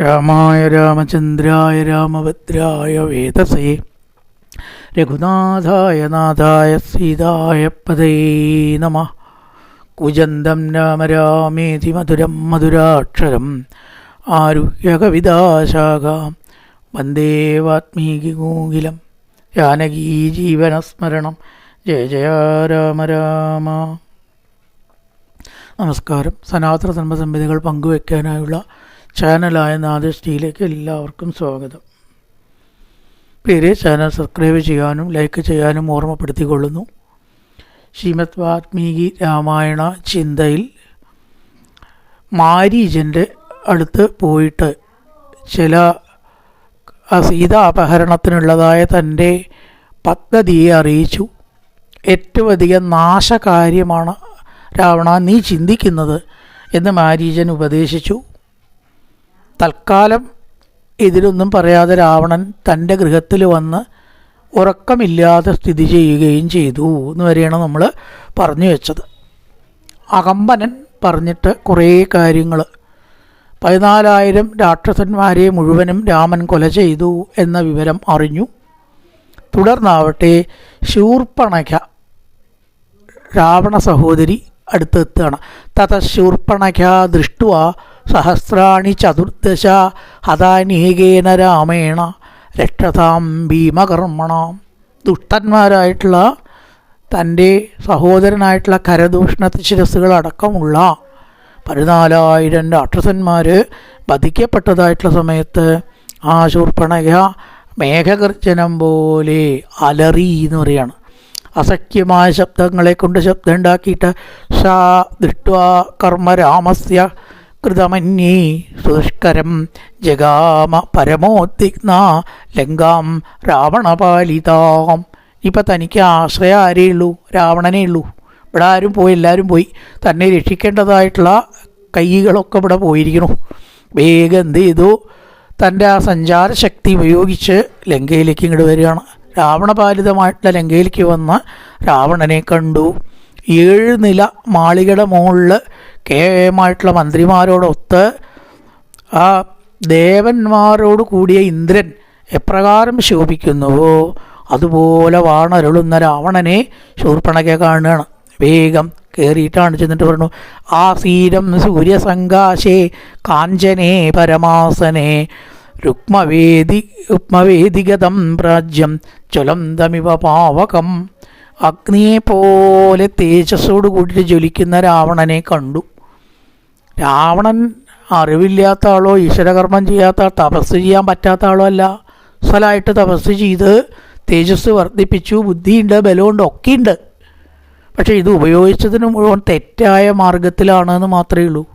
രാമായ രാമചന്ദ്രായ രാമഭദ്രായ വേദസേ. രഘുനാഥായ നാഥായ സീതായ പദേ നമ. കുജന്തം രാമ രാമേതി മധുരം മധുരാക്ഷരം. ആരുഹ്യകവിതാശാഖാം വന്ദേ വാത്മീകികൂകിലം ജാനകീ ജീവനസ്മരണം. ജയ ജയ രാമ രാമ. നമസ്കാരം. സനാതന ധർമ്മസംഹിതകൾ പങ്കുവയ്ക്കാനായുള്ള ചാനലായ നാദൃഷ്ടിയിലേക്ക് എല്ലാവർക്കും സ്വാഗതം. പേര് ചാനൽ സബ്സ്ക്രൈബ് ചെയ്യാനും ലൈക്ക് ചെയ്യാനും ഓർമ്മപ്പെടുത്തിക്കൊള്ളുന്നു. ശ്രീമദ് വാത്മീകി രാമായണ ചിന്തയിൽ മാരീജന്റെ അടുത്ത് പോയിട്ട് ചില സീത അപഹരണത്തിനുള്ളതായ തന്റെ പദ്ധതിയെ അറിയിച്ചു. ഏറ്റവും അധികം നാശകാര്യമാണ് രാവണ നീ ചിന്തിക്കുന്നത് എന്ന് മാരീജൻ ഉപദേശിച്ചു. തൽക്കാലം ഇതിലൊന്നും പറയാതെ രാവണൻ തന്റെ ഗൃഹത്തിൽ വന്ന് ഉറക്കമില്ലാതെ സ്ഥിതി ചെയ്യുകയും ചെയ്തു എന്ന് വരെയാണ് നമ്മൾ പറഞ്ഞു വെച്ചത്. അകമ്പനൻ പറഞ്ഞിട്ട് കുറേ കാര്യങ്ങൾ. പതിനാലായിരം രാക്ഷസന്മാരെ മുഴുവനും രാമൻ കൊല ചെയ്തു എന്ന വിവരം അറിഞ്ഞു. തുടർന്നാവട്ടെ ശൂർപ്പണഖ രാവണ സഹോദരി അടുത്തെത്തുകയാണ്. തത ശൂർപ്പണഖ ദൃഷ്ടുവ സഹസ്രാണി ചതുർദശ ഹതാനീകേന രാമേണ രക്ഷതാം ഭീമകർമ്മണ. ദുഷ്ടന്മാരായിട്ടുള്ള തന്റെ സഹോദരനായിട്ടുള്ള കരദൂഷണ ശിരസ്സുകളടക്കമുള്ള പതിനാലായിരം രാക്ഷസന്മാർ വധിക്കപ്പെട്ടതായിട്ടുള്ള സമയത്ത് ആ ശൂർപ്പണക മേഘഗർജനം പോലെ അലറി എന്ന് പറയാണ്. അസഖ്യമായ ശബ്ദങ്ങളെ കൊണ്ട് ശബ്ദം ഉണ്ടാക്കിയിട്ട് ഷാ ദൃഷ്ട്വാ കർമ്മ രാമസ്യ കൃതമന്യേ സുഷ്കരം ജഗാമ പരമോദ്വിഗ്ന ലങ്കാം രാവണപാലിതാം ഇപ്പം തനിക്ക് ആശ്രയ ആരേ ഉള്ളൂ രാവണനേ ഉള്ളൂ ഇവിടെ ആരും പോയി എല്ലാവരും പോയി. തന്നെ രക്ഷിക്കേണ്ടതായിട്ടുള്ള കൈകളൊക്കെ ഇവിടെ പോയിരിക്കുന്നു. വേഗം എന്ത് ചെയ്തു? തന്റെ ആ സഞ്ചാരശക്തി ഉപയോഗിച്ച് ലങ്കയിലേക്ക് ഇങ്ങോട്ട് വരികയാണ്. രാവണപാലിതമായിട്ടുള്ള ലങ്കയിലേക്ക് വന്ന രാവണനെ കണ്ടു. ഏഴ് നില മാളികയുടെ മുകളിൽ കേമായിട്ടുള്ള മന്ത്രിമാരോടൊത്ത് ആ ദേവന്മാരോട് കൂടിയ ഇന്ദ്രൻ എപ്രകാരം ശോഭിക്കുന്നുവോ? അതുപോലെ വാണരുളുന്ന രാവണനെ ശൂർപ്പണക്കെ കാണുകയാണ്. വേഗം കയറിയിട്ടാണ് ചെന്നിട്ട് പറഞ്ഞു ആസീരം സൂര്യസങ്കാശേ കാഞ്ചനേ പരമാസനേ രുക്മവേദി രുക്മവേദിഗതം പ്രാജ്യം ചുലന്തമിവ പാവകം. അഗ്നിയെ പോലെ തേജസ്സോട് കൂടിയിട്ട് ജ്വലിക്കുന്ന രാവണനെ കണ്ടു. രാവണൻ അറിവില്ലാത്ത ആളോ ഈശ്വരകർമ്മം ചെയ്യാത്ത തപസ് ചെയ്യാൻ പറ്റാത്ത ആളോ അല്ല. സ്വലായിട്ട് തപസ് ചെയ്ത് തേജസ് വർദ്ധിപ്പിച്ചു. ബുദ്ധിയുണ്ട് ബലമുണ്ട് ഒക്കെയുണ്ട്. പക്ഷേ ഇത് ഉപയോഗിച്ചതിന് മുഴുവൻ തെറ്റായ മാർഗത്തിലാണെന്ന് മാത്രമേ ഉള്ളൂ.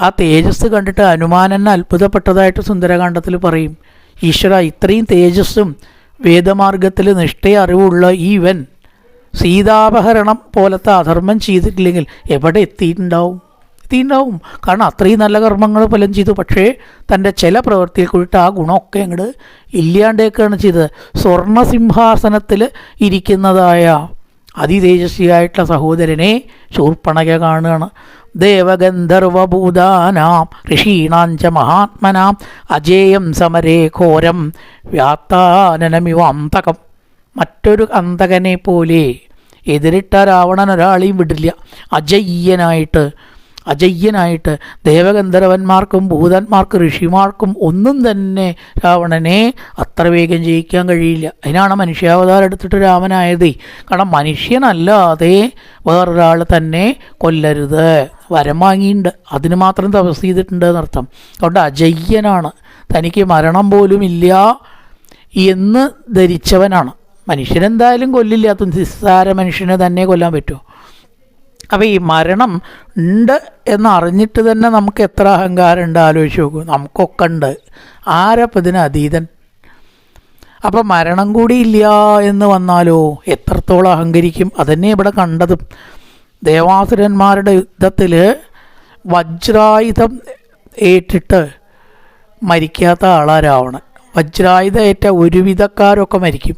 ആ തേജസ് കണ്ടിട്ട് ഹനുമാനെന്നെ അത്ഭുതപ്പെട്ടതായിട്ട് സുന്ദരകാന്ഡത്തിൽ പറയും. ഈശ്വര ഇത്രയും തേജസ്സും വേദമാർഗത്തിൽ നിഷ്ഠയ അറിവുള്ള ഈ സീതാപഹരണം പോലത്തെ അധർമ്മം ചെയ്തിട്ടില്ലെങ്കിൽ എവിടെ എത്തിയിട്ടുണ്ടാവും? എത്തിയിട്ടുണ്ടാവും കാരണം അത്രയും നല്ല കർമ്മങ്ങൾ ഫലം ചെയ്തു. പക്ഷേ തന്റെ ചില പ്രവൃത്തിയിൽ കൂടിയിട്ട് ആ ഗുണമൊക്കെ അങ്ങോട്ട് ഇല്ലാണ്ടേക്കാണ് ചെയ്തത്. സ്വർണസിംഹാസനത്തിൽ ഇരിക്കുന്നതായ അതിതേജസ്വിയായിട്ടുള്ള സഹോദരനെ ശൂർപ്പണക കാണുകയാണ്. ദേവഗന്ധർവഭൂതാനാം ഋഷീണാഞ്ച മഹാത്മനാം അജേയം സമരേ ഘോരം വ്യാത്താനനമിവ അന്തകം മറ്റൊരു അന്തകനെ പോലെ എതിരിട്ട രാവണൻ ഒരാളെയും വിടില്ല. അജയ്യനായിട്ട് അജയ്യനായിട്ട് ദേവഗന്ധർവന്മാർക്കും ഭൂതന്മാർക്കും ഋഷിമാർക്കും ഒന്നും തന്നെ രാവണനെ അത്ര വേഗം ജയിക്കാൻ കഴിയില്ല. അതിനാണ് മനുഷ്യാവതാരം എടുത്തിട്ട് രാമനായത്. കാരണം മനുഷ്യനല്ലാതെ വേറൊരാൾ തന്നെ കൊല്ലരുത്. വരം വാങ്ങിയിട്ടുണ്ട് അതിന് മാത്രം തപസ് ചെയ്തിട്ടുണ്ട് എന്നർത്ഥം. അതുകൊണ്ട് അജയ്യനാണ്. തനിക്ക് മരണം പോലും ഇല്ല എന്ന് ധരിച്ചവനാണ്. മനുഷ്യനെന്തായാലും കൊല്ലില്ലാത്ത നിസ്സാര മനുഷ്യനെ തന്നെ കൊല്ലാൻ പറ്റുമോ? അപ്പോൾ ഈ മരണം ഉണ്ട് എന്നറിഞ്ഞിട്ട് തന്നെ നമുക്ക് എത്ര അഹങ്കാരം ഉണ്ട് ആലോചിച്ച് നോക്കൂ. നമുക്കൊക്കെ ഉണ്ട്. ആരപ്പം ഇതിന് അതീതൻ? അപ്പം മരണം കൂടി ഇല്ല എന്ന് വന്നാലോ? എത്രത്തോളം അഹങ്കരിക്കും? അതന്നെ ഇവിടെ കണ്ടതും. ദേവാസുരന്മാരുടെ യുദ്ധത്തിൽ വജ്രായുധം ഏറ്റിട്ട് മരിക്കാത്ത ആളാരാവണം വജ്രായുധം ഏറ്റ ഒരുവിധക്കാരൊക്കെ മരിക്കും.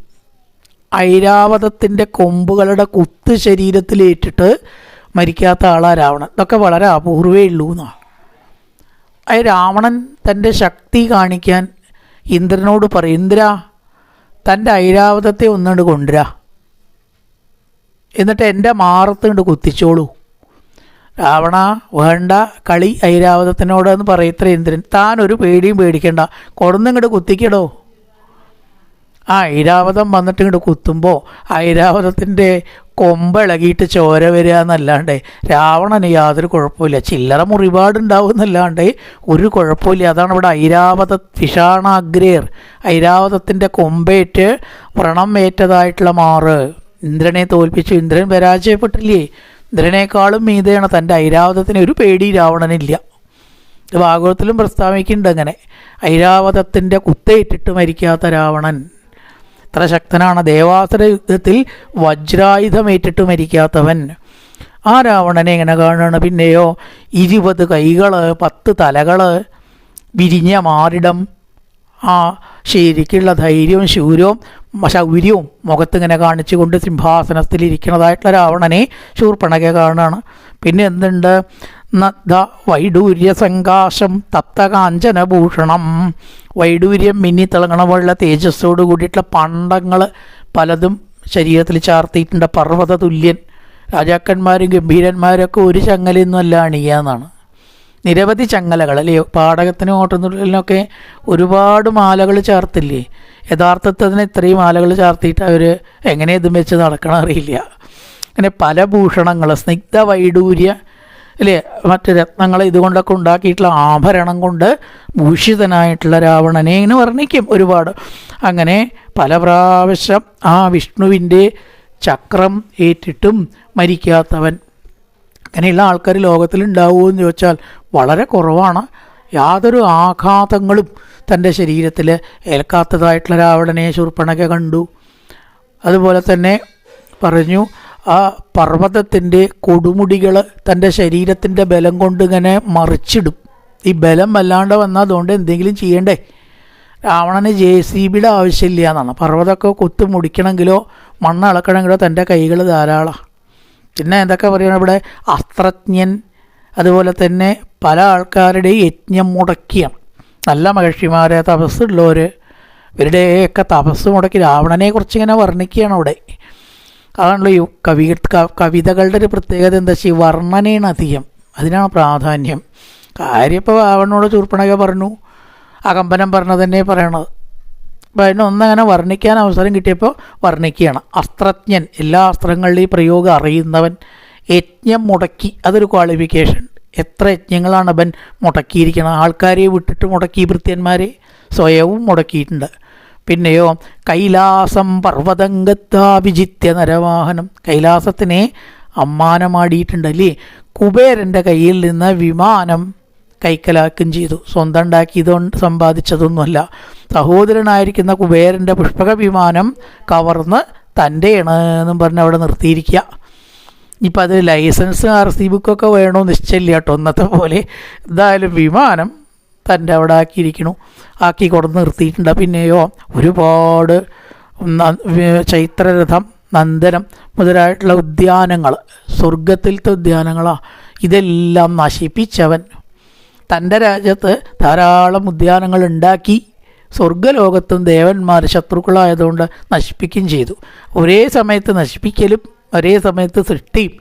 ഐരാവതത്തിന്റെ കൊമ്പുകളുടെ കുത്ത് ശരീരത്തിലേറ്റിട്ട് മരിക്കാത്ത ആളാ രാവണൻ. ഇതൊക്കെ വളരെ അപൂർവേ ഉള്ളൂ എന്നാണ് അത് രാവണൻ തന്റെ ശക്തി കാണിക്കാൻ ഇന്ദ്രനോട് പറയും ഇന്ദ്ര തന്റെ ഐരാവതത്തെ ഒന്നുകൊണ്ട് കൊണ്ടുവരാ. എന്നിട്ട് എന്റെ മാറത്ത് കൊണ്ട് കുത്തിച്ചോളൂ. രാവണ വേണ്ട കളി ഐരാവതത്തിനോട് എന്ന് പറയത്ര ഇന്ദ്രൻ. താൻ ഒരു പേടിയും പേടിക്കണ്ട. കൊടുന്നിങ്ങോട്ട് കുത്തിക്കടോ. ആ ഐരാവതം വന്നിട്ട് ഇങ്ങോട്ട് കുത്തുമ്പോൾ ഐരാവതത്തിന്റെ കൊമ്പിളകിയിട്ട് ചോര വരിക എന്നല്ലാണ്ട് രാവണന് യാതൊരു കുഴപ്പമില്ല ചില്ലറ മുറിപാടുണ്ടാവും എന്നല്ലാണ്ട് ഒരു കുഴപ്പമില്ല അതാണ് ഇവിടെ ഐരാവത വിഷാണാഗ്രേർ ഐരാവതത്തിന്റെ കൊമ്പേറ്റ് വ്രണം ഏറ്റതായിട്ടുള്ള മാറ്. ഇന്ദ്രനെ തോൽപ്പിച്ചു. ഇന്ദ്രൻ പരാജയപ്പെട്ടില്ലേ? ഇന്ദ്രനേക്കാളും മീതെയാണ്. തന്റെ ഐരാവതത്തിന് ഒരു പേടി രാവണനില്ല. ഭാഗവതത്തിലും പ്രസ്താവിക്കുന്നുണ്ട് അങ്ങനെ. ഐരാവതത്തിന്റെ കുത്തേറ്റിട്ട് മരിക്കാത്ത രാവണൻ. ഇത്ര ശക്തനാണ്. ദേവാസുര യുദ്ധത്തിൽ വജ്രായുധമേറ്റിട്ട് മരിക്കാത്തവൻ ആ രാവണനെ എങ്ങനെ കാണുകയാണ് പിന്നെയോ ഇരുപത് കൈകൾ പത്ത് തലകൾ വിരിഞ്ഞ മാറിടം ആ ശരിക്കുള്ള ധൈര്യവും ശൂരവും ശൗര്യവും മുഖത്തിങ്ങനെ കാണിച്ചുകൊണ്ട് സിംഹാസനത്തിൽ ഇരിക്കുന്നതായിട്ടുള്ള രാവണനെ ശൂർപ്പണകെ കാണുകയാണ് പിന്നെ എന്തുണ്ട്? നദ്ദ വൈഡൂര്യ സംകാശം തപ്തകാഞ്ചനഭൂഷണം. വൈഡൂര്യം മിന്നി തിളങ്ങണ പോലുള്ള തേജസ്സോട് കൂടിയിട്ടുള്ള പണ്ടങ്ങൾ പലതും ശരീരത്തിൽ ചാർത്തിയിട്ടുണ്ട്. പർവത തുല്യൻ രാജാക്കന്മാരും ഗംഭീരന്മാരൊക്കെ ഒരു ചങ്ങലയൊന്നും അല്ല അണിയാന്നാണ്. നിരവധി ചങ്ങലകൾ അല്ലേ? പാടകത്തിനും ഓട്ടുന്നുള്ളിലൊക്കെ ഒരുപാട് മാലകൾ ചേർത്തില്ലേ? യഥാർത്ഥത്തിൽ അതിന് ഇത്രയും മാലകൾ ചാർത്തിയിട്ട് അവർ എങ്ങനെ ഇതും വെച്ച് നടക്കണം അറിയില്ല. അങ്ങനെ പല ഭൂഷണങ്ങൾ സ്നിഗ്ധ വൈഡൂര്യ അല്ലേ? മറ്റ് രത്നങ്ങൾ ഇതുകൊണ്ടൊക്കെ ഉണ്ടാക്കിയിട്ടുള്ള ആഭരണം കൊണ്ട് ഭൂഷിതനായിട്ടുള്ള രാവണനെ ഇങ്ങനെ വർണിക്കും ഒരുപാട്. അങ്ങനെ പല പ്രാവശ്യം ആ വിഷ്ണുവിന്റെ ചക്രം ഏറ്റിട്ടും മരിക്കാത്തവൻ. അങ്ങനെയുള്ള ആൾക്കാർ ലോകത്തിൽ ഉണ്ടാവുമോ എന്ന് ചോദിച്ചാൽ വളരെ കുറവാണ്. യാതൊരു ആഘാതങ്ങളും തന്റെ ശരീരത്തിൽ ഏൽക്കാത്തതായിട്ടുള്ള രാവണനെ ശൂർപ്പണക കണ്ടു. അതുപോലെ തന്നെ പറഞ്ഞു ആ പർവതത്തിന്റെ കൊടുമുടികൾ തന്റെ ശരീരത്തിന്റെ ബലം കൊണ്ട് ഇങ്ങനെ മറിച്ചിടും. ഈ ബലം വല്ലാണ്ട് വന്നാൽ അതുകൊണ്ട് എന്തെങ്കിലും ചെയ്യണ്ടേ? രാവണന് ജെ സി ബിയുടെ ആവശ്യമില്ല എന്നാണ്. പർവതമൊക്കെ കുത്തു മുടിക്കണമെങ്കിലോ മണ്ണ് അളക്കണമെങ്കിലോ തന്റെ കൈകൾ ധാരാളമാണ് പിന്നെ എന്തൊക്കെ പറയുകയാണ് ഇവിടെ? അസ്ത്രജ്ഞൻ അതുപോലെ തന്നെ പല ആൾക്കാരുടെയും യജ്ഞം മുടക്കിയാണ്. നല്ല മഹർഷിമാരെ തപസ്സുള്ളവർ ഇവരുടെയൊക്കെ തപസ് മുടക്കി രാവണനെ കുറിച്ച് ഇങ്ങനെ വർണിക്കുകയാണ് അവിടെ. അതാണല്ലോ ഈ കവി കവിതകളുടെ ഒരു പ്രത്യേകത എന്താ വെച്ചാൽ വർണനയാണ് അധികം. അതിനാണ് പ്രാധാന്യം. കാര്യം ഇപ്പോൾ അവനോട് ചൂർപ്പണക പറഞ്ഞു. അകമ്പനം പറഞ്ഞത് തന്നെ പറയണത്. അപ്പോൾ അതിനെ ഒന്നങ്ങനെ വർണിക്കാൻ അവസരം കിട്ടിയപ്പോൾ വർണിക്കുകയാണ്. അസ്ത്രജ്ഞൻ. എല്ലാ അസ്ത്രങ്ങളുടെയും പ്രയോഗം അറിയുന്നവൻ യജ്ഞം മുടക്കി. അതൊരു ക്വാളിഫിക്കേഷൻ എത്ര യജ്ഞങ്ങളാണ് അവൻ മുടക്കിയിരിക്കുന്നത് ആൾക്കാരെ വിട്ടിട്ട് മുടക്കി ഭൃത്യന്മാരെ സ്വയവും മുടക്കിയിട്ടുണ്ട്. പിന്നെയോ കൈലാസം പർവതംഗത്താഭിജിത്യ നരവാഹനം. കൈലാസത്തിനെ അമ്മാനമാടിയിട്ടുണ്ട് അല്ലേ? കുബേരന്റെ കയ്യിൽ നിന്ന് വിമാനം കൈക്കലാക്കും ചെയ്തു. സ്വന്തം ഉണ്ടാക്കിയതുകൊണ്ട് സമ്പാദിച്ചതൊന്നുമല്ല. സഹോദരനായിരിക്കുന്ന കുബേരന്റെ പുഷ്പക വിമാനം കവർന്ന് തന്റെയാണ് എന്നും പറഞ്ഞ് അവിടെ നിർത്തിയിരിക്കുക. ഇപ്പം അത് ലൈസൻസ് ആർ സി ബുക്കൊക്കെ വേണോ നിശ്ചയില്ല കേട്ടോ. ഒന്നത്തെ പോലെ. എന്തായാലും വിമാനം തന്റെ അവിടെ ആക്കിയിരിക്കണു. ആക്കി കൊടുന്ന് നിർത്തിയിട്ടുണ്ട്. പിന്നെയോ ഒരുപാട് ചൈത്രരഥം നന്ദനം മുതലായിട്ടുള്ള ഉദ്യാനങ്ങൾ സ്വർഗത്തിലത്തെ ഉദ്യാനങ്ങളാ. ഇതെല്ലാം നശിപ്പിച്ചവൻ. തന്റെ രാജ്യത്ത് ധാരാളം ഉദ്യാനങ്ങൾ ഉണ്ടാക്കി സ്വർഗലോകത്തും ദേവന്മാർ ശത്രുക്കളായതുകൊണ്ട് നശിപ്പിക്കുകയും ചെയ്തു. ഒരേ സമയത്ത് നശിപ്പിക്കലും ഒരേ സമയത്ത് സൃഷ്ടിയും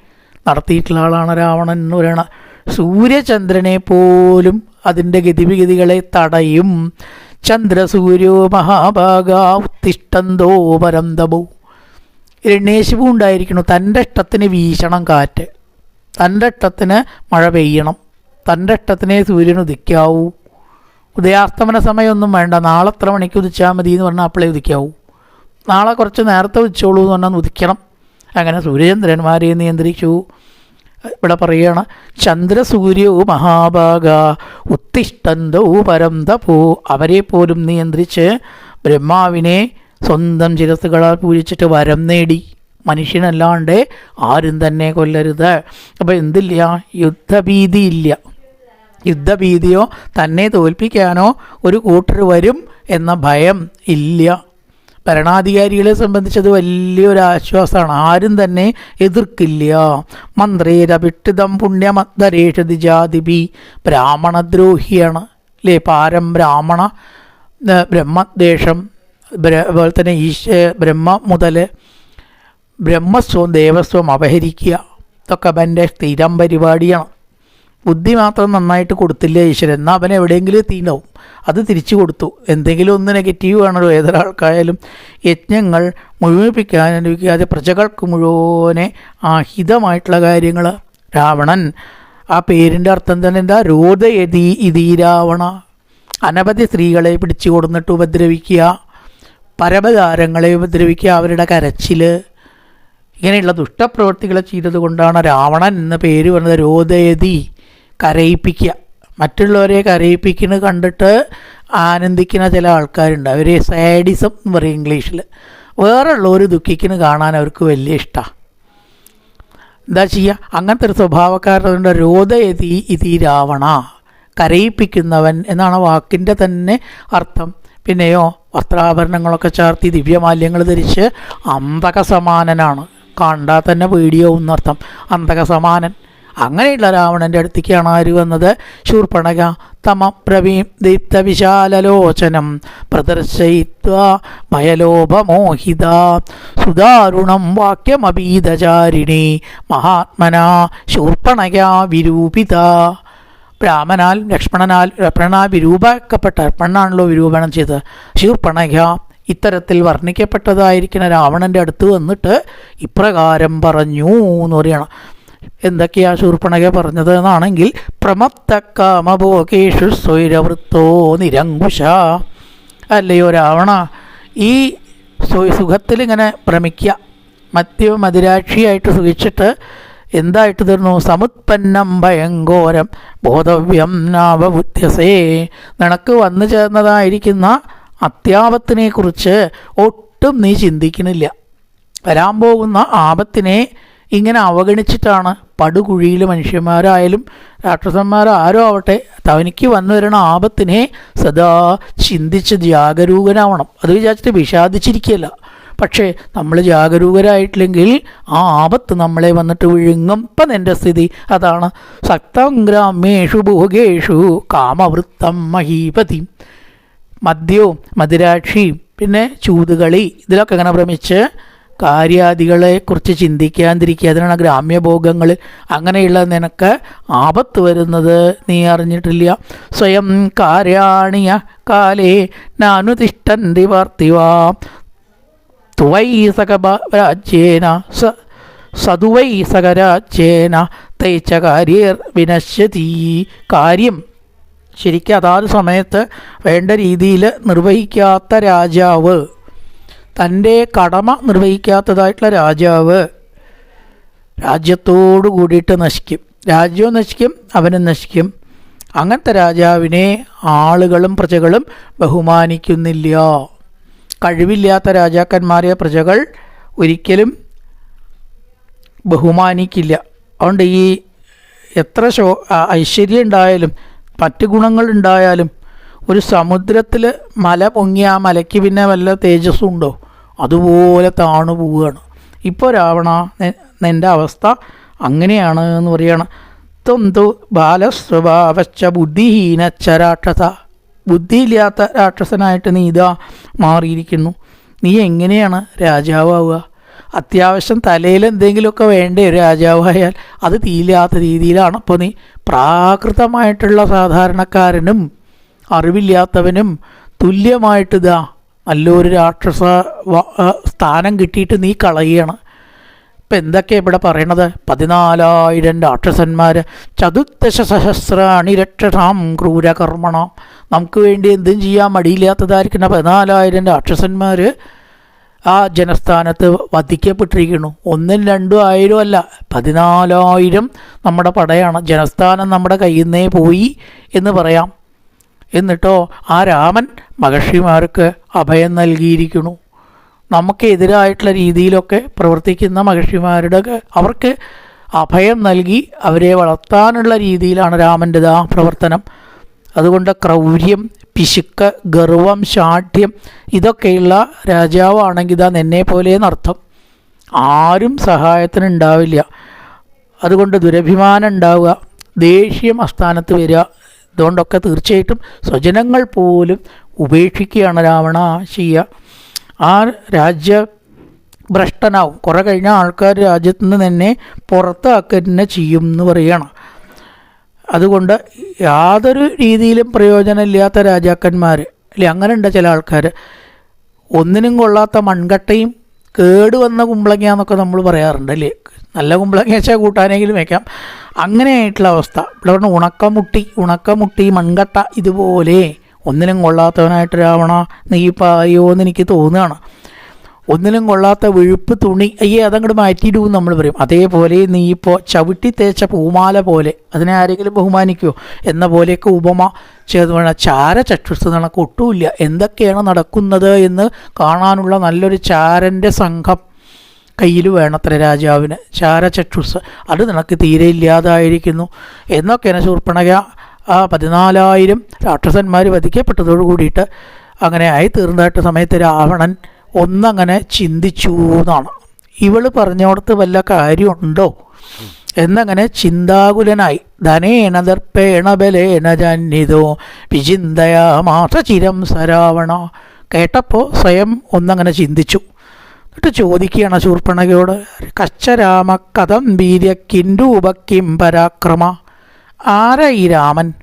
നടത്തിയിട്ടുള്ള ആളാണ് രാവണൻ എന്ന് പറയണ സൂര്യചന്ദ്രനെ പോലും അതിന്റെ ഗതിവിഗതികളെ തടയും. ചന്ദ്രസൂര്യോ മഹാഭാഗ ഉത്തിഷ്ടന്തോ പരന്തമോ ഹിരണ്യേശിപു ഉണ്ടായിരിക്കുന്നു. തന്റെ ഇഷ്ടത്തിന് വീശണം കാറ്റ്. തന്റെ ഇഷ്ടത്തിന് മഴ പെയ്യണം. തന്റെ ഇഷ്ടത്തിനെ സൂര്യൻ ഉദിക്കാവൂ. ഉദയാസ്തമന സമയമൊന്നും വേണ്ട. നാളെ എത്ര മണിക്ക് ഉദിച്ചാൽ മതി എന്ന് പറഞ്ഞാൽ അപ്പോളെ ഉദിക്കാവൂ. നാളെ കുറച്ച് നേരത്തെ ഉദിച്ചോളൂ എന്ന് പറഞ്ഞാൽ ഉദിക്കണം. അങ്ങനെ സൂര്യചന്ദ്രന്മാരെ നിയന്ത്രിച്ചു ഇവിടെ പറയുകയാണ് ചന്ദ്രസൂര്യോ മഹാഭാഗ ഉത്തിഷ്ടന്തോ പരന്തപോ അവരെ പോലും നിയന്ത്രിച്ച് ബ്രഹ്മാവിനെ സ്വന്തം ചിരസുകളാൽ പൂജിച്ചിട്ട് വരം നേടി. മനുഷ്യനല്ലാണ്ട് ആരും തന്നെ കൊല്ലരുത്. അപ്പോൾ എന്തില്ല? യുദ്ധഭീതിയില്ല. യുദ്ധഭീതിയോ തന്നെ തോൽപ്പിക്കാനോ ഒരു കൂട്ടർ വരും എന്ന ഭയം ഇല്ല. ഭരണാധികാരികളെ സംബന്ധിച്ചത് വലിയൊരു ആശ്വാസമാണ്. ആരും തന്നെ എതിർക്കില്ല. മന്ത്രേരഭിഷ്ടിതം ജാതി ബി ബ്രാഹ്മണദ്രോഹിയാണ് അല്ലേ പാരം ബ്രാഹ്മണ ബ്രഹ്മദ്വേഷം അതുപോലെ തന്നെ ഈശ ബ്രഹ്മ മുതൽ ബ്രഹ്മസ്വം ദേവസ്വം അപഹരിക്കുക. ഇതൊക്കെ അവന്റെ സ്ഥിരം പരിപാടിയാണ്. ബുദ്ധി മാത്രം നന്നായിട്ട് കൊടുത്തില്ല ഈശ്വരൻ? എന്നാൽ അവൻ എവിടെയെങ്കിലും എത്തിയിട്ടുണ്ടാവും. അത് തിരിച്ചു കൊടുത്തു. എന്തെങ്കിലും ഒന്ന് നെഗറ്റീവ് ആണല്ലോ ഏതൊരാൾക്കായാലും യജ്ഞങ്ങൾ മുഴുമിപ്പിക്കാൻ അനുവദിക്കാതെ പ്രജകൾക്ക് മുഴുവനെ ആഹിതമായിട്ടുള്ള കാര്യങ്ങൾ രാവണൻ ആ പേരിന്റെ അർത്ഥം തന്നെ എന്താ? രോദയതി ഇതി രാവണ. അനവധി സ്ത്രീകളെ പിടിച്ചു കൊടുന്നിട്ട് ഉപദ്രവിക്കുക. പരമതാരങ്ങളെ ഉപദ്രവിക്കുക അവരുടെ കരച്ചിൽ ഇങ്ങനെയുള്ള ദുഷ്ടപ്രവർത്തികളെ ചെയ്തത് കൊണ്ടാണ് രാവണൻ എന്ന പേര് പറഞ്ഞത് രോദയതി കരയിപ്പിക്കുക. മറ്റുള്ളവരെ കരയിപ്പിക്കുന്നത് കണ്ടിട്ട് ആനന്ദിക്കുന്ന ചില ആൾക്കാരുണ്ട്. അവർ സാഡിസം എന്ന് പറയും ഇംഗ്ലീഷിൽ വേറെ ഉള്ളവർ ദുഃഖിക്കുന്നത് കാണാൻ അവർക്ക് വലിയ ഇഷ്ടമാണ് എന്താ ചെയ്യുക അങ്ങനത്തെ ഒരു സ്വഭാവക്കാരുടെ രോധയതി ഇതി രാവണ. കരയിപ്പിക്കുന്നവൻ എന്നാണ് വാക്കിന്റെ തന്നെ അർത്ഥം. പിന്നെയോ വസ്ത്രാഭരണങ്ങളൊക്കെ ചാർത്തി ദിവ്യമാല്യങ്ങൾ ധരിച്ച് അന്തകസമാനനാണ് കണ്ടാൽ തന്നെ പേടിയാവും എന്നർത്ഥം. അന്തക സമാനൻ അങ്ങനെയുള്ള രാവണന്റെ അടുത്തേക്കാണ് ആര് വന്നത്? ശൂർപ്പണക തമപ്രവീം ദീപ്തവിശാലലോചനം പ്രദർശയിത്വ മയലോപമോഹിത. സുദാരുണം വാക്യമഭീതചാരിണി. മഹാത്മന ശൂർപ്പണക വിരൂപിത. രാമനാൽ ലക്ഷ്മണനാൽ ലക്ഷ്മണനാൽ വിരൂപക്കപ്പെട്ട പെണ്ണാണല്ലോ വിരൂപണം ചെയ്തത്. ശൂർപ്പണക ഇത്തരത്തിൽ വർണിക്കപ്പെട്ടതായിരിക്കുന്ന രാവണന്റെ അടുത്ത് വന്നിട്ട് ഇപ്രകാരം പറഞ്ഞു എന്ന് പറയണം എന്തൊക്കെയാ ശൂർപ്പണക പറഞ്ഞത് എന്നാണെങ്കിൽ പ്രമത്തക്കാമഭോഗേഷു സ്വൈരവൃത്തോ നിരങ്കുശ. അല്ലയോ രാവണ ഈ സുഖത്തിൽ ഇങ്ങനെ ഭ്രമിക്കുക മദ്യ മതിരാക്ഷിയായിട്ട് സുഖിച്ചിട്ട് എന്തായിട്ട് തീർന്നു? സമുത്പന്നം ഭയങ്കോരം ബോധവ്യം നാവബുദ്ധ്യസേ. നിനക്ക് വന്നു ചേർന്നതായിരിക്കുന്ന അത്യാപത്തിനെക്കുറിച്ച് ഒട്ടും നീ ചിന്തിക്കണില്ല. വരാൻ പോകുന്ന ആപത്തിനെ ഇങ്ങനെ അവഗണിച്ചിട്ടാണ് പടുകുഴിയിൽ മനുഷ്യന്മാരായാലും രാക്ഷസന്മാരാരോ ആവട്ടെ തവനിക്ക് വന്നു വരുന്ന ആപത്തിനെ സദാ ചിന്തിച്ച് ജാഗരൂകനാവണം. അത് വിചാരിച്ചിട്ട് വിഷാദിച്ചിരിക്കുകയല്ല. പക്ഷേ നമ്മൾ ജാഗരൂകരായിട്ടില്ലെങ്കിൽ ആ ആപത്ത് നമ്മളെ വന്നിട്ട് വിഴുങ്ങും. ഇപ്പം എന്റെ സ്ഥിതി അതാണ്. സക്തംഗ്രാമേഷു ഭോഗേഷു കാമവൃത്തം മഹീപതി. മദ്യവും മദിരാക്ഷിയും പിന്നെ ചൂതുകളി ഇതിലൊക്കെ ഇങ്ങനെ ഭ്രമിച്ച് കാര്യാദികളെ കുറിച്ച് ചിന്തിക്കാതിരിക്കുക. അതിനാണ് ഗ്രാമ്യഭോഗങ്ങൾ അങ്ങനെയുള്ള നിനക്ക് ആപത്ത് വരുന്നത് നീ അറിഞ്ഞിട്ടില്ല. സ്വയം കാര്യാണിയ കാലേ നാനുതിഷ്ഠന്തി പാർത്ഥിവാ. തുവൈ സകരാജ്യേന സ സതുവൈ സകരാജ്യേന തൈച്ച കാര്യർ വിനശ്യതി. കാര്യം ശരിക്കും അതാത് സമയത്ത് വേണ്ട രീതിയിൽ നിർവഹിക്കാത്ത രാജാവ്. തന്റെ കടമ നിർവഹിക്കാത്തതായിട്ടുള്ള രാജാവ് രാജ്യത്തോടു കൂടിയിട്ട് നശിക്കും. രാജ്യവും നശിക്കും അവനും നശിക്കും. അങ്ങനത്തെ രാജാവിനെ ആളുകളും പ്രജകളും ബഹുമാനിക്കുന്നില്ല. കഴിവില്ലാത്ത രാജാക്കന്മാരെ പ്രജകൾ ഒരിക്കലും ബഹുമാനിക്കില്ല. അതുകൊണ്ട് ഈ എത്ര ശോ ഐശ്വര്യം ഉണ്ടായാലും മറ്റ് ഗുണങ്ങൾ ഉണ്ടായാലും ഒരു സമുദ്രത്തിൽ മല പൊങ്ങി ആ മലയ്ക്ക് പിന്നെ വല്ല തേജസ്സും ഉണ്ടോ? അതുപോലെ താണു പോവുകയാണ്. ഇപ്പോൾ രാവണ നിന്റെ അവസ്ഥ അങ്ങനെയാണ് എന്ന് പറയണം. തൊന്തു ബാലസ്വഭാവച്ച ബുദ്ധിഹീനച്ച രാക്ഷസ. ബുദ്ധിയില്ലാത്ത രാക്ഷസനായിട്ട് നീ ഇതാ മാറിയിരിക്കുന്നു. നീ എങ്ങനെയാണ് രാജാവാവുക? അത്യാവശ്യം തലയിൽ എന്തെങ്കിലുമൊക്കെ വേണ്ടേ രാജാവായാൽ? അത് തീയില്ലാത്ത രീതിയിലാണ് അപ്പോൾ നീ പ്രാകൃതമായിട്ടുള്ള സാധാരണക്കാരനും അറിവില്ലാത്തവനും തുല്യമായിട്ട് ഇതാ നല്ലൊരു രാക്ഷസ സ്ഥാനം കിട്ടിയിട്ട് നീ കളയണം ഇപ്പം എന്തൊക്കെയാണ് ഇവിടെ പറയണത്? പതിനാലായിരം രാക്ഷസന്മാർ ചതുർദശ സഹസ്രാണി രക്ഷസാം ക്രൂരകർമ്മണം. നമുക്ക് വേണ്ടി എന്തും ചെയ്യാൻ മടിയില്ലാത്തതായിരിക്കുന്ന പതിനാലായിരം രാക്ഷസന്മാർ ആ ജനസ്ഥാനത്ത് വധിക്കപ്പെട്ടിരിക്കുന്നു. ഒന്നും രണ്ടും ആയിരം അല്ല പതിനാലായിരം നമ്മുടെ പടയാണ്. ജനസ്ഥാനം നമ്മുടെ കയ്യിൽ നിന്നേ പോയി എന്ന് പറയാം. എന്നിട്ടോ ആ രാമൻ മഹർഷിമാർക്ക് അഭയം നൽകിയിരിക്കുന്നു. നമുക്കെതിരായിട്ടുള്ള രീതിയിലൊക്കെ പ്രവർത്തിക്കുന്ന മഹർഷിമാരുടെ അവർക്ക് അഭയം നൽകി അവരെ വളർത്താനുള്ള രീതിയിലാണ് രാമന്റെ ആ പ്രവർത്തനം. അതുകൊണ്ട് ക്രൗര്യം പിശുക്ക് ഗർവം ശാഠ്യം ഇതൊക്കെയുള്ള രാജാവാണെങ്കിൽ ഇതാ എന്നെ പോലെയെന്നർത്ഥം ആരും സഹായത്തിന് ഉണ്ടാവില്ല. അതുകൊണ്ട് ദുരഭിമാനം ഉണ്ടാവുക ദേഷ്യം അസ്ഥാനത്ത് വരിക ഇതുകൊണ്ടൊക്കെ തീർച്ചയായിട്ടും സ്വജനങ്ങൾ പോലും ഉപേക്ഷിക്കുകയാണ് രാവണ ചെയ്യുക ആ രാജ്യ ഭ്രഷ്ടനാവും. കുറേ കഴിഞ്ഞ ആൾക്കാർ രാജ്യത്ത് നിന്ന് തന്നെ പുറത്താക്കന്നെ ചെയ്യും എന്ന് പറയുകയാണ് അതുകൊണ്ട് യാതൊരു രീതിയിലും പ്രയോജനമില്ലാത്ത രാജാക്കന്മാർ അല്ലെ അങ്ങനെയുണ്ട് ചില ആൾക്കാർ ഒന്നിനും കൊള്ളാത്ത മൺകട്ടയും കേട് വന്ന കുമ്പളങ്ങ എന്നൊക്കെ നമ്മൾ പറയാറുണ്ട് അല്ലേ? നല്ല കുമ്പളങ്ങ വെച്ചാൽ കൂട്ടാനെങ്കിലും വയ്ക്കാം അങ്ങനെയായിട്ടുള്ള അവസ്ഥ. ഇവിടെ പറഞ്ഞ ഉണക്കമുട്ടി ഉണക്കമുട്ടി മൺകട്ട ഇതുപോലെ ഒന്നിനും കൊള്ളാത്തവനായിട്ട് രാവണ നീ പായോ എന്ന് എനിക്ക് തോന്നുകയാണ്. ഒന്നിനും കൊള്ളാത്ത വെഴുപ്പ് തുണി അയ്യേ അതങ്ങോട്ട് മാറ്റിയിടും നമ്മൾ പറയും. അതേപോലെ നീ ഇപ്പോൾ ചവിട്ടി തേച്ച പൂമാല പോലെ അതിനെ ആരെങ്കിലും ബഹുമാനിക്കുമോ എന്ന പോലെയൊക്കെ ഉപമ ചെയ്ത് വേണം ചാര ചക്ഷുസ് കണക്ക് ഒട്ടുമില്ല. എന്തൊക്കെയാണ് നടക്കുന്നത് എന്ന് കാണാനുള്ള നല്ലൊരു ചാരന്റെ സംഘം കയ്യിൽ വേണത്ര രാജാവിന്. ചാര ചക്ഷുസ് അത് നിനക്ക് തീരെ ഇല്ലാതായിരിക്കുന്നു. എന്നൊക്കെയാണ് ശൂർപ്പണക ആ പതിനാലായിരം രാക്ഷസന്മാർ വധിക്കപ്പെട്ടതോട് കൂടിയിട്ട് അങ്ങനെ ആയി തീർന്നതായിട്ട് സമയത്ത് രാവണൻ ഒന്നങ്ങനെ ചിന്തിച്ചു എന്നാണ് ഇവൾ പറഞ്ഞോടത്ത് വല്ല കാര്യമുണ്ടോ? എന്നങ്ങനെ ചിന്താകുലനായി. ധനേന ദർപ്പേണ ബലേന ജന്നിതോ വിചിന്തയാമാസ ചിരം സരാവണ. കേട്ടപ്പോൾ സ്വയം ഒന്നങ്ങനെ ചിന്തിച്ചു. എന്നിട്ട് ചോദിക്കുകയാണ് ശൂർപ്പണകയോട് കച്ചരാമ കഥം വീര്യ കിൻഡൂപക്കിം പരാക്രമ? ആരാ ഈ രാമൻ?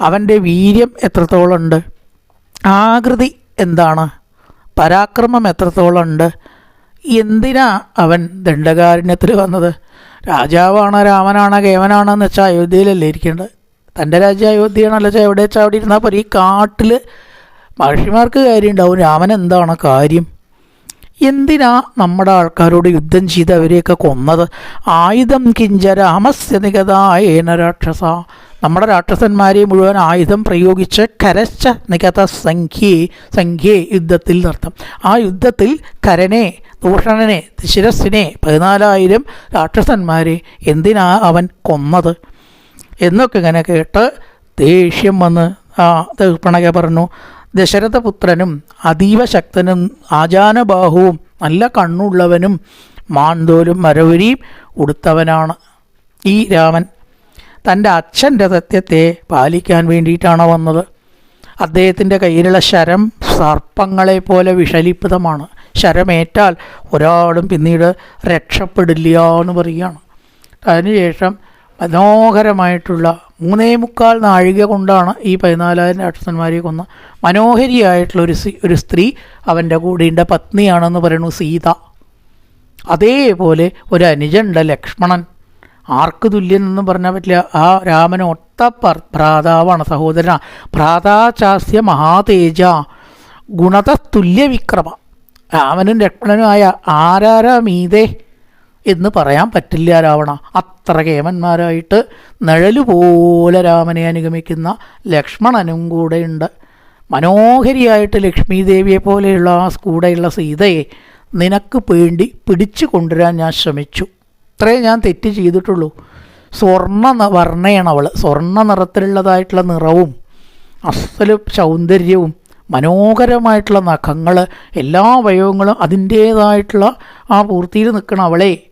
അവന്റെ വീര്യം എത്രത്തോളം ഉണ്ട് ആകൃതി എന്താണ്? പരാക്രമം എത്രത്തോളം ഉണ്ട്? എന്തിനാ അവൻ ദണ്ഡകാരുണ്യത്തിൽ വന്നത്? രാജാവാണോ രാമനാണോ കേവനാണോ വെച്ചാൽ അയോധ്യയിലല്ലേ ഇരിക്കേണ്ടത്? തന്റെ രാജ്യം അയോധ്യയാണല്ലോ വെച്ചാൽ എവിടെ വെച്ചാൽ അവിടെ ഇരുന്നാൽ പോലും ഈ കാട്ടിൽ മഹർഷിമാർക്ക് കാര്യം ഉണ്ടാവും രാമൻ എന്താണ് കാര്യം? എന്തിനാ നമ്മുടെ ആൾക്കാരോട് യുദ്ധം ചെയ്ത് അവരെയൊക്കെ കൊന്നത്? ആയുധം കിഞ്ച രാമസ്യ നിഗതായേന രാക്ഷസ. നമ്മുടെ രാക്ഷസന്മാരെ മുഴുവൻ ആയുധം പ്രയോഗിച്ച് കരച്ച നികത സംഖ്യേ സംഖ്യേ യുദ്ധത്തിൽ നിർത്തും. ആ യുദ്ധത്തിൽ കരനെ ദൂഷണനെ ശിരസിനെ പതിനാലായിരം രാക്ഷസന്മാരെ എന്തിനാ അവൻ കൊന്നത്? എന്നൊക്കെ ഇങ്ങനെ കേട്ട് ദേഷ്യം വന്ന് ആ തീർപ്പണക പറഞ്ഞു ദശരഥപുത്രനും അതീവ ശക്തനും ആചാനബാഹുവും നല്ല കണ്ണുള്ളവനും മാന്തോലും മരവുരിയും ഉടുത്തവനാണ് ഈ രാമൻ. തന്റെ അച്ഛന്റെ സത്യത്തെ പാലിക്കാൻ വേണ്ടിയിട്ടാണ് വന്നത്. അദ്ദേഹത്തിന്റെ കയ്യിലുള്ള ശരം സർപ്പങ്ങളെ പോലെ വിഷലിപ്തമാണ്. ശരമേറ്റാൽ ഒരാളും പിന്നീട് രക്ഷപ്പെടില്ല എന്ന് പറയുകയാണ്. അതിനുശേഷം മനോഹരമായിട്ടുള്ള മൂന്നേ മുക്കാൽ നാഴിക കൊണ്ടാണ് ഈ പതിനാലായിരം രാക്ഷസന്മാരെ കൊന്ന. മനോഹരിയായിട്ടുള്ള ഒരു ഒരു സ്ത്രീ അവന്റെ കൂടെയുടെ പത്നിയാണെന്ന് പറയുന്നു സീത. അതേപോലെ ഒരു അനുജണ്ട ലക്ഷ്മണൻ. ആർക്ക് തുല്യൻ എന്നും പറഞ്ഞാൽ പറ്റില്ല. ആ രാമൻ ഒത്ത ഭ്രാതാവാണ് സഹോദരന. ഭ്രാതാചാസ്യ മഹാതേജ ഗുണതത്തുല്യ വിക്രമ രാമനും ലക്ഷ്മണനുമായ ആരാരാ മീതേ? എന്ന് പറയാൻ പറ്റില്ല രാവണ. അത്ര കേമന്മാരായിട്ട് നിഴലുപോലെ രാമനെ അനുഗമിക്കുന്ന ലക്ഷ്മണനും കൂടെയുണ്ട്. മനോഹരിയായിട്ട് ലക്ഷ്മി ദേവിയെ പോലെയുള്ള ആ കൂടെയുള്ള സീതയെ നിനക്ക് വേണ്ടി പിടിച്ചു കൊണ്ടുവരാൻ ഞാൻ ശ്രമിച്ചു. ഇത്രേ ഞാൻ തെറ്റ് ചെയ്തിട്ടുള്ളൂ. സ്വർണ വർണയാണ് അവൾ സ്വർണ നിറത്തിലുള്ളതായിട്ടുള്ള നിറവും അസൽ സൗന്ദര്യവും മനോഹരമായിട്ടുള്ള നഖങ്ങൾ എല്ലാ അവയവങ്ങളും അതിന്റേതായിട്ടുള്ള ആ പൂർത്തിയിൽ നിൽക്കണ അവളെ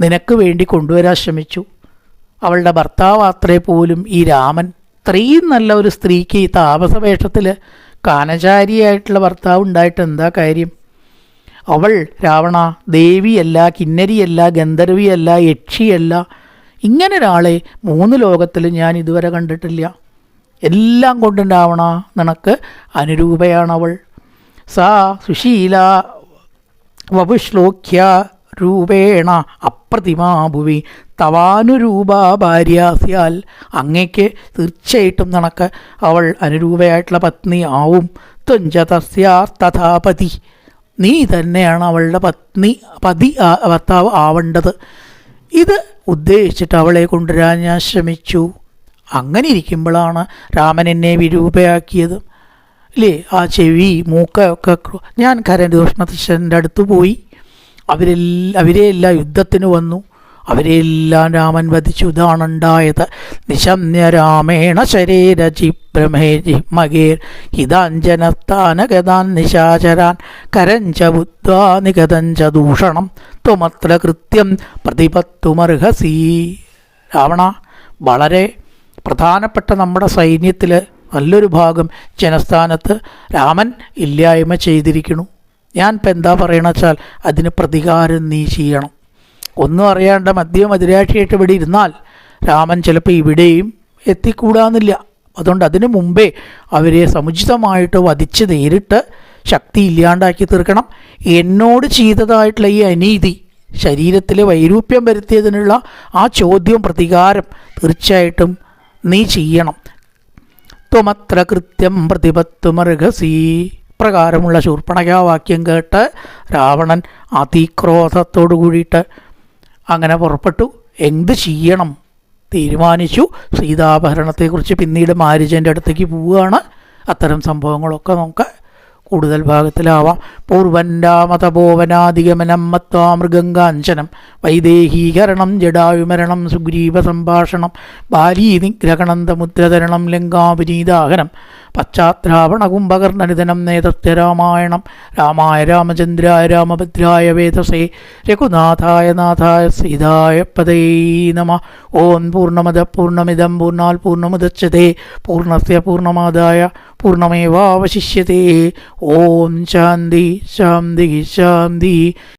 നിനക്ക് വേണ്ടി കൊണ്ടുവരാൻ ശ്രമിച്ചു. അവളുടെ ഭർത്താവ് അത്രേ പോലും ഈ രാമൻ ഇത്രയും നല്ല ഒരു സ്ത്രീക്ക് ഈ താപസവേഷത്തിൽ കാനചാരിയായിട്ടുള്ള ഭർത്താവ് ഉണ്ടായിട്ട് എന്താ കാര്യം? അവൾ രാവണ ദേവിയല്ല കിന്നരിയല്ല ഗന്ധർവിയല്ല യക്ഷിയല്ല ഇങ്ങനെ ഒരാളെ മൂന്ന് ലോകത്തിൽ ഞാൻ ഇതുവരെ കണ്ടിട്ടില്ല. എല്ലാം കൊണ്ടും രാവണ നിനക്ക് അനുരൂപയാണവൾ. സാ സുശീല വപുശ്ലോക്യ രൂപേണ അപ്രതിമാഭുവി. തവാനുരൂപ ഭാര്യാസ്യാൽ അങ്ങയ്ക്ക് തീർച്ചയായിട്ടും നടക്ക. അവൾ അനുരൂപയായിട്ടുള്ള പത്നി ആവും. തുഞ്ച തഥാപതി നീ തന്നെയാണ് അവളുടെ പത്നി പതി ഭർത്താവ് ആവേണ്ടത്. ഇത് ഉദ്ദേശിച്ചിട്ട് അവളെ കൊണ്ടുവരാൻ ഞാൻ ശ്രമിച്ചു. അങ്ങനെ ഇരിക്കുമ്പോഴാണ് രാമൻ എന്നെ വിരൂപയാക്കിയത്. അല്ലേ ആ ചെവി മൂക്ക ഒക്കെ ഞാൻ കരൻ കരദൂഷണത്തിന്റെ അടുത്ത് പോയി. അവരെല്ലാം അവരെല്ലാം യുദ്ധത്തിന് വന്നു. അവരെല്ലാം രാമൻ വധിച്ചു. ഇതാണുണ്ടായത്. നിശമ്യ രാമേണ ശരീരചിഭ്രമേ പ്രമേജി മകേർ. ഗതാൻ നിശാചരാൻ. കരഞ്ച ബുദ്ധ്വാ നിഗതഞ്ച ദൂഷണം. ത്വമത്ര കൃത്യം പ്രതിപത്തുമർഹസീ. രാവണ വളരെ പ്രധാനപ്പെട്ട നമ്മുടെ സൈന്യത്തിൽ നല്ലൊരു ഭാഗം ജനസ്ഥാനത്ത് രാമൻ ഇല്ലായ്മ ചെയ്തിരിക്കുന്നു. ഞാൻ ഇപ്പം എന്താ പറയണ വെച്ചാൽ അതിന് പ്രതികാരം നീ ചെയ്യണം. ഒന്നും അറിയാണ്ട് മദ്യം അതിരാക്ഷിയായിട്ട് ഇവിടെ ഇരുന്നാൽ രാമൻ ചിലപ്പോൾ ഇവിടെയും എത്തിക്കൂടാന്നില്ല. അതുകൊണ്ട് അതിനു മുമ്പേ അവരെ സമുചിതമായിട്ട് വധിച്ച് നേരിട്ട് ശക്തി ഇല്ലാണ്ടാക്കി തീർക്കണം. എന്നോട് ചെയ്തതായിട്ടുള്ള ഈ അനീതി ശരീരത്തിൽ വൈരൂപ്യം വരുത്തിയതിനുള്ള ആ ചോദ്യം പ്രതികാരം തീർച്ചയായിട്ടും നീ ചെയ്യണം. ത്വമത്ര കൃത്യം പ്രതിപത്തുമർഹസി. പ്രകാരമുള്ള ശൂർപ്പണകാവാക്യം കേട്ട് രാവണൻ അതിക്രോധത്തോടു കൂടിയിട്ട് അങ്ങനെ പുറപ്പെട്ടു. എന്ത് ചെയ്യണം? തീരുമാനിച്ചു. സീതാപഹരണത്തെക്കുറിച്ച് പിന്നീട് മാരിജന്റെ അടുത്തേക്ക് പോവുകയാണ്. അത്തരം സംഭവങ്ങളൊക്കെ നമുക്ക് കൂടുതൽ ഭാഗത്തിലാവാം. പൂർവന്നാമതപോവനാധിഗമനം മത്വാ മൃഗങ്കാഞ്ചനം വൈദേഹീകരണം ജഡായുമരണം സുഗ്രീവ സംഭാഷണം ബാലീനിഗ്രഹണന്തമുദ്രതരണം ലങ്കാപുനീതാഹനം പശ്ചാത്രാവണ കുംഭകർണനിധനം നേതസ്യ രാമായണം രാമായ രാമചന്ദ്രായ രാമഭദ്രായ വേദസേ രഘുനാഥായ നാഥായ സീതായ പദേ നമ. ഓം പൂർണമത പൂർണമിതം പൂർണാൽ പൂർണമുദച്ഛതേ പൂർണസ്യ പൂർണമാദായ പൂർണമേവാവശിഷ്യത്തെ ഓം ശാന്തി ശാന്തി ശാന്തി.